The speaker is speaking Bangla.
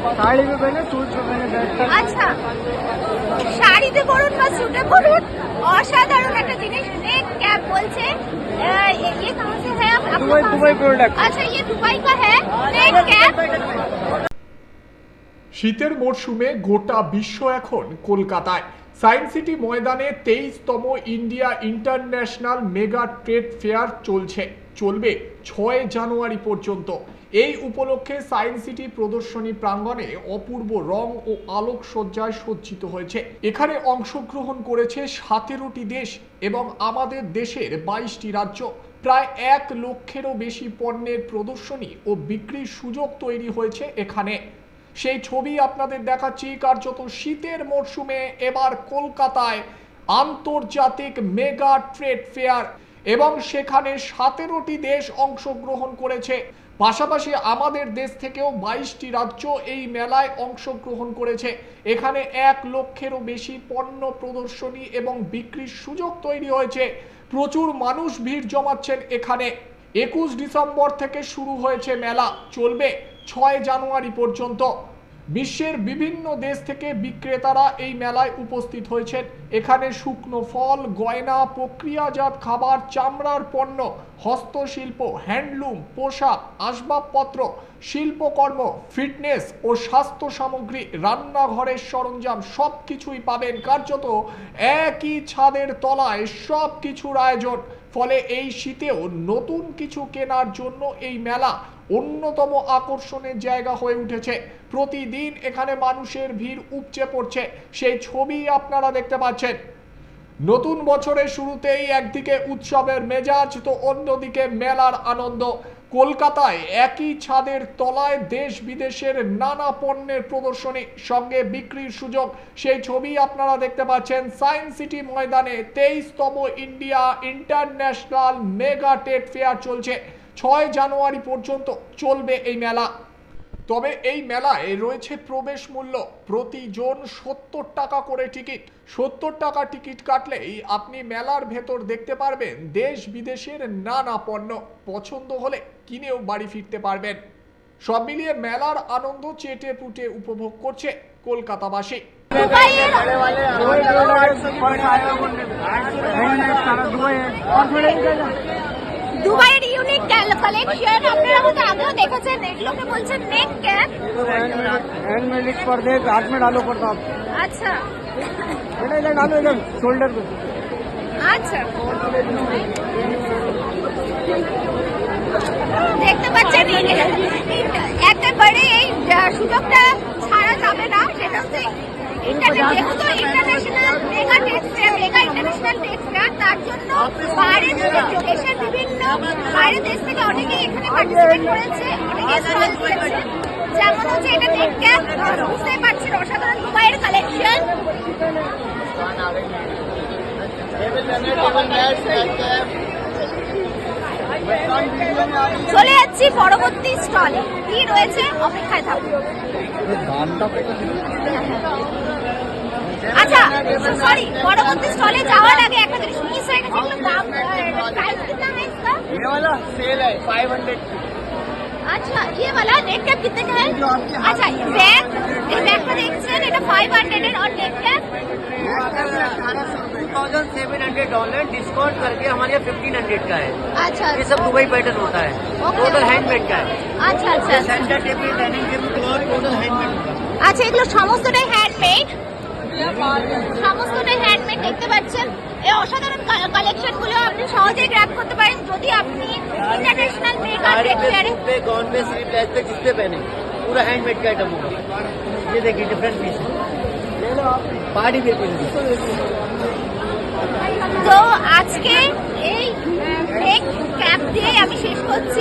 साड़ी में पहले सूट में पहले बैठ कर আচ্ছা শাড়িতে পরুন বা স্যুটে পরুন অসাধারণ একটা জিনিস নেক ক্যাপ বলছে আহ, ये ये कहाँ से है आप आपका दुबई कहाँ दुबई से? प्रोडक्ट अच्छा ये दुबई का है नेक कैप শীতের মরশুমে গোটা বিশ্ব এখন কলকাতায় সায়েন্স সিটি ময়দানে তেইশতম India International Mega Trade Fair চলছে চলবে ছয় জানুয়ারি পর্যন্ত। এই উপলক্ষে সায়েন্স সিটি প্রদর্শনী প্রাঙ্গণে অপূর্ব রং ও আলোকসজ্জায় সজ্জিত হয়েছে। এখানে অংশগ্রহণ করেছে সতেরোটি দেশ এবং আমাদের দেশের বাইশটি রাজ্য। প্রায় এক লক্ষেরও বেশি পণ্যের প্রদর্শনী ও বিক্রির সুযোগ তৈরি হয়েছে এখানে। সেই ছবি আপনাদের দেখাচ্ছি কার্যত শীতের মরশুমে। এবার কলকাতায় আন্তর্জাতিক মেগা ট্রেড ফেয়ার এবং সেখানে সতেরোটি দেশ অংশগ্রহণ করেছে। পাশাপাশি আমাদের দেশ থেকেও বাইশটি রাজ্য এই মেলায় অংশগ্রহণ করেছে। এখানে এক লক্ষেরও বেশি পণ্য প্রদর্শনী এবং বিক্রির সুযোগ তৈরি হয়েছে। প্রচুর মানুষ ভিড় জমাচ্ছেন এখানে। একুশ ডিসেম্বর থেকে শুরু হয়েছে মেলা। চলবে ছয় জানুয়ারি পর্যন্ত। বিশ্বের বিভিন্ন দেশ থেকে বিক্রেতারা এই মেলায় উপস্থিত হয়েছেন। এখানে শুকনো ফল, গয়না, প্রক্রিয়াজাত খাবার, চামড়ার পণ্য, হস্তশিল্প, হ্যান্ডলুম, পোশাক, আসবাবপত্র, শিল্পকর্ম, ফিটনেস ও স্বাস্থ্য সামগ্রী, রান্নাঘরের সরঞ্জাম সব কিছুই পাবেন। কার্যত একই ছাদের তলায় সব কিছুর আয়োজন। ফলে এই শীতেও নতুন কিছু কেনার জন্য এই মেলা অন্যতম আকর্ষণের জায়গা হয়ে উঠেছে। প্রতিদিন এখানে মানুষের ভিড় উপচে পড়ছে। সেই ছবি আপনারা দেখতে পাচ্ছেন। নতুন বছরের শুরুতেই একদিকে উৎসবের মেজাজ, তো অন্যদিকে মেলার আনন্দ। কলকাতায় একই ছাদের তলায় দেশ বিদেশের নানা পণ্যের প্রদর্শনী, সঙ্গে বিক্রির সুযোগ। সেই ছবি আপনারা দেখতে পাচ্ছেন। সায়েন্স সিটি ময়দানে তেইশতম India international mega trade fair চলছে। ছয় জানুয়ারি পর্যন্ত চলবে এই মেলা। তবে এই মেলায় রয়েছে প্রবেশ মূল্য। প্রতিজন সত্তর টাকা করে টিকিট। সত্তর টাকা টিকিট কাটলেই আপনি মেলার ভেতর দেখতে পারবেন দেশ বিদেশের নানা পণ্য। পছন্দ হলে কিনেও বাড়ি ফিরতে পারবেন। সব মিলিয়ে মেলার আনন্দ চেটে পুটে উপভোগ করছে কলকাতাবাসী। দুবাইয়ের ইউনিক কালেকশন আপনারা হয়তো আগেও দেখেছেন এগুলোকে বলছেন নেক ক্যাপ হ্যান্ডমেড পর্দে হাত মে ডালো পড়তা আচ্ছা। এটা এটা ডালো এটা শোল্ডার পে আচ্ছা। দেখতে পাচ্ছেন একেবারে এই সুযোগটা ছাড়া যাবে না সেটা হচ্ছে international mega textile mega international textile তার জন্য থেকে দেশের বিভিন্ন বাইরের দেশ থেকে অনেকেই এখানে পার্টিসিপেট করেছে অনেকে স্টল দিয়েছে যেমন হচ্ছে এটা নেট ক্যাপ বুঝতেই পারছেন অসাধারণ দুবাইয়ের কালেকশন চলে যাচ্ছি পরবর্তী স্টলে কি রয়েছে? অপেক্ষায় থাকুন। সরি পরবর্তী স্টলে যাওয়ার আগে একটা জিনিস মিস হয়ে গেছে একটু দাম প্রাইস कितना है इसका ये वाला सेल है 500 अच्छा ये वाला नेक कैप कितने का है अच्छा बैग बैग का रेट है এটা 500 है और neck cap thousand seven hundred dollar discount करके हमारे यहाँ फिफ्टीन हंड्रेड का है। अच्छा ये सब दुबई पैटर्न होता है। टोटल हैंडमेड का है। अच्छा अच्छा centre table dining table total handmade अच्छा এগুলো সমস্তটাই হ্যান্ডমেড সমস্তটাই হ্যান্ডমেড দেখতে পাচ্ছেন এই অসাধারণ কালেকশন গুলো আপনি সহজেই গ্র্যাব করতে পারেন যদি আপনি ইন্টারন্যাশনাল মেগা साड़ी ট্রেড पे ফেয়ারে सूट पे गाउन पे स्लीव लेस पे जिस पे पहने पूरा हैंडमेड का आइटम होगा ये देखिए different piece party wear piece তো আজকে এই নেক ক্যাপ দিয়ে আমি শেষ করছি